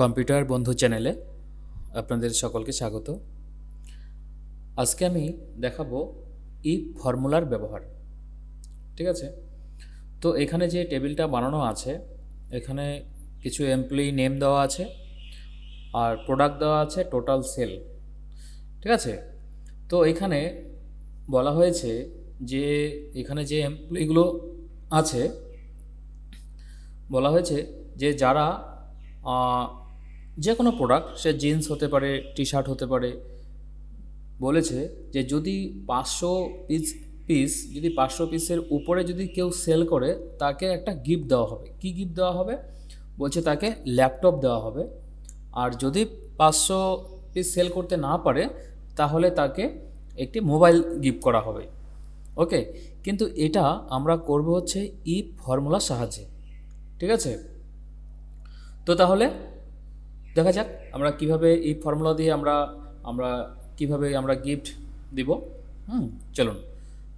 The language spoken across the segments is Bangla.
কম্পিউটার বন্ধু চ্যানেলে আপনাদের সকলকে স্বাগত। আজকে আমি দেখাবো ই ফর্মুলার ব্যবহার, ঠিক আছে? তো এখানে যে টেবিলটা বানানো আছে, এখানে কিছু এমপ্লয়ি নেম দেওয়া আছে আর প্রোডাক্ট দেওয়া আছে টোটাল সেল ঠিক আছে? তো এখানে বলা হয়েছে যে এখানে যে এমপ্লয়িগুলো আছে, বলা হয়েছে যে যারা যে কোনো প্রোডাক্ট সে জিন্স হতে পারে টি শার্ট হতে পারে, বলেছে যে যদি পাঁচশো পিস পিস যদি পাঁচশো পিসের উপরে যদি কেউ সেল করে, তাকে একটা গিফট দেওয়া হবে। কি গিফট দেওয়া হবে? বলছে তাকে ল্যাপটপ দেওয়া হবে। আর যদি পাঁচশো পিস সেল করতে না পারে, তাহলে তাকে একটি মোবাইল গিফট করা হবে। ওকে কিন্তু এটা আমরা করব হচ্ছে ই ফর্মুলার সাহায্যে। ঠিক আছে? তো তাহলে দেখা যাক আমরা কীভাবে এই ফর্মুলা দিয়ে আমরা আমরা কীভাবে আমরা গিফট দিব। হুম, চলুন।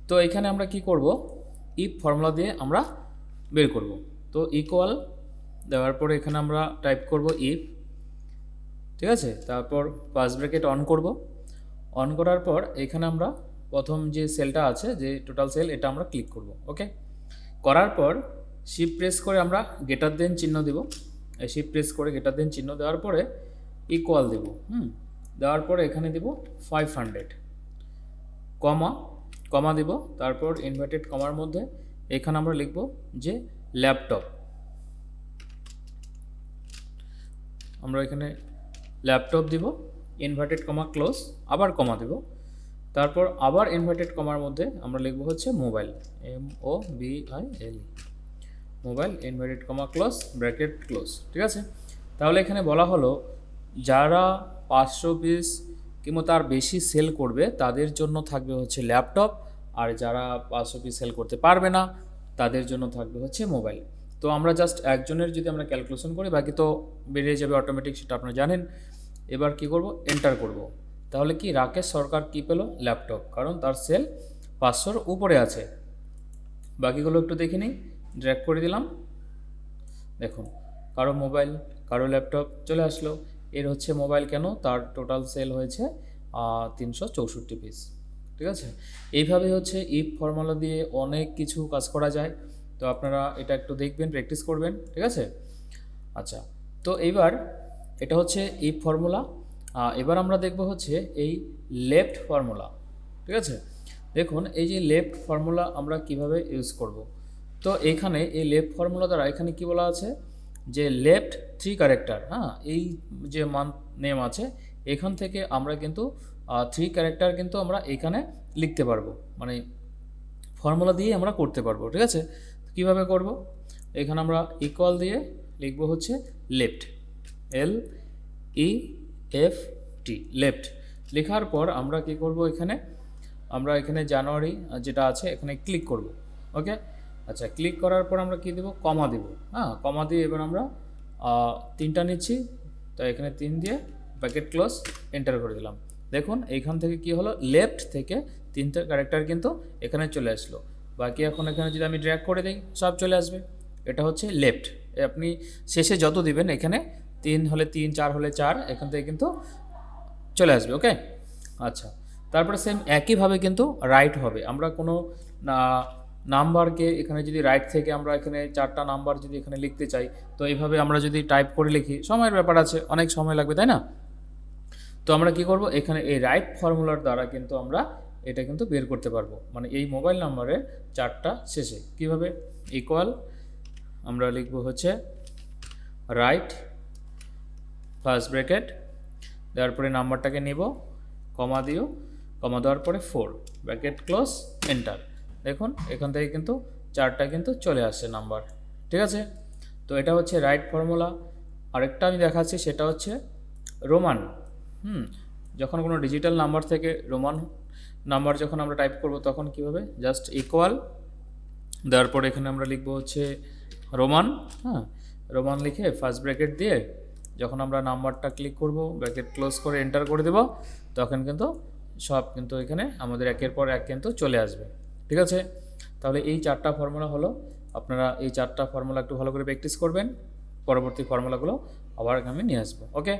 তো এখানে আমরা কি করব? ইফ ফর্মুলা দিয়ে আমরা বের করব। তো ইকুয়াল দেওয়ার পরে এখানে আমরা টাইপ করব ইফ ঠিক আছে? তারপর পাস ব্র্যাকেট অন করব। অন করার পর এখানে আমরা প্রথম যে সেলটা আছে, যে টোটাল সেল এটা আমরা ক্লিক করব। ওকে করার পর শিপ প্রেস করে আমরা গেটার দেন চিহ্ন দিব। শিপ প্রেস করে গেটার দেন চিহ্ন দেওয়ার পরে ইকুয়াল দেব, হুম? দেওয়ার পরে এখানে দিব ফাইভ হান্ড্রেড কমা কমা দিব, তারপর ইনভার্টেড কমার মধ্যে এখানে আমরা লিখব যে ল্যাপটপ আমরা এখানে ল্যাপটপ দিব ইনভার্টেড কমা ক্লোজ আবার কমা দিব, তারপর আবার ইনভার্টেড কমার মধ্যে আমরা লিখব হচ্ছে mobile M O B I L mobile inverted comma close, bracket close, ঠিক আছে? তাহলে এখানে বলা হলো, যারা পাঁচশো পিস কিংবা তার বেশি সেল করবে, তাদের জন্য থাকবে হচ্ছে ল্যাপটপ আর যারা পাঁচশো পিস সেল করতে পারবে না, তাদের জন্য থাকবে হচ্ছে মোবাইল তো আমরা জাস্ট একজনের যদি আমরা ক্যালকুলেশন করি, বাকি তো বেরিয়ে যাবে অটোমেটিক সেটা আপনারা জানেন। এবার কি করব? এন্টার করব। তাহলে কি রাকেশ সরকার কি পেল? ল্যাপটপ কারণ তার সেল পাঁচশোর উপরে আছে। বাকিগুলো একটু দেখে নিই। ড্র্যাগ করে দিলাম। দেখুন কারও মোবাইল কারও ল্যাপটপ চলে আসলো। এর হচ্ছে মোবাইল কেন? তার টোটাল সেল হয়েছে তিনশো চৌষট্টি পিস ঠিক আছে? এইভাবে হচ্ছে ইফ ফর্মুলা দিয়ে অনেক কিছু কাজ করা যায়। তো আপনারা এটা একটু দেখবেন প্র্যাকটিস করবেন। ঠিক আছে? আচ্ছা তো এইবার এটা হচ্ছে ইফ ফর্মুলা এবার আমরা দেখব হচ্ছে এই লেফট ফর্মুলা ঠিক আছে? দেখুন, এই যে লেফট ফর্মুলা আমরা কীভাবে ইউজ করব? তো এখানে এই লেফট ফর্মুলা দ্বারা এখানে কি বলা আছে? যে লেফট থ্রি ক্যারেক্টার হ্যাঁ? এই যে মান নেম আছে, এখান থেকে আমরা কিন্তু থ্রি ক্যারেক্টার কিন্তু আমরা এখানে লিখতে পারব। মানে ফর্মুলা দিয়ে আমরা করতে পারব, ঠিক আছে? কীভাবে করব? এখানে আমরা ইকুয়াল দিয়ে লিখব হচ্ছে left L E F T left লেখার পর আমরা কি করব এখানে? আমরা এখানে জানুয়ারি যেটা আছে, এখানে ক্লিক করব ওকে আচ্ছা ক্লিক করার পর আমরা কি দেব? কমা দেব। হ্যাঁ কমা দিয়ে এবার আমরা তিনটা নিচ্ছি। তো এখানে তিন দিয়ে ব্যাকেট ক্লোজ এন্টার করে দিলাম। দেখুন, এইখান থেকে কি হলো? লেফট থেকে তিনটা ক্যারেক্টার কিন্তু এখানে চলে আসলো। বাকি এখন এখানে যদি আমি ড্র্যাক করে দিই, সব চলে আসবে। এটা হচ্ছে লেফট আপনি শেষে যত দিবেন, এখানে তিন হলে তিন, চার হলে চার, এখান থেকে কিন্তু চলে আসবে ওকে আচ্ছা তারপরে সেম একইভাবে কিন্তু রাইট হবে। আমরা কোনো নাম্বারকে এখানে যদি রাইট থেকে আমরা এখানে চারটা নাম্বার যদি এখানে লিখতে চাই, তো এইভাবে আমরা যদি টাইপ করে লিখি, সময়ের ব্যাপার আছে, অনেক সময় লাগবে, তাই না? তো আমরা কি করব? এখানে এই রাইট ফর্মুলার দ্বারা কিন্তু আমরা এটা কিন্তু বের করতে পারব। মানে এই মোবাইল নাম্বারের চারটা শেষে। কীভাবে? ইকুয়াল আমরা লিখব হচ্ছে রাইট ফার্স্ট ব্র্যাকেট দেওয়ার পরে নাম্বারটাকে নিব, কমা দিও, কমা দেওয়ার পরে ফোর ব্র্যাকেট ক্লোজ এন্টার দেখুন, এখান থেকে কিন্তু চারটা কিন্তু চলে আসছে নাম্বার ঠিক আছে? তো এটা হচ্ছে রাইট ফর্মুলা আরেকটা আমি দেখাচ্ছি, সেটা হচ্ছে রোমান হুম, যখন কোনো ডিজিটাল নাম্বার থেকে রোমান নাম্বার যখন আমরা টাইপ করব, তখন কী জাস্ট ইকুয়াল দেওয়ার পর এখানে আমরা লিখব হচ্ছে রোমান হ্যাঁ রোমান লিখে ফার্স্ট ব্র্যাকেট দিয়ে যখন আমরা নাম্বারটা ক্লিক করব ব্র্যাকেট ক্লোজ করে এন্টার করে দেব, তখন কিন্তু সব কিন্তু এখানে আমাদের একের পর এক কিন্তু চলে আসবে। ঠিক আছে? তাহলে এই চারটা ফর্মুলা হলো, আপনারা এই চারটা ফর্মুলা একটু ভালো করে প্র্যাকটিস করবেন, পরবর্তী ফর্মুলাগুলো আবার আমি নিয়ে আসব ওকে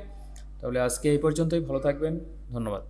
তাহলে আজকে এই পর্যন্তই, ভালো থাকবেন, ধন্যবাদ।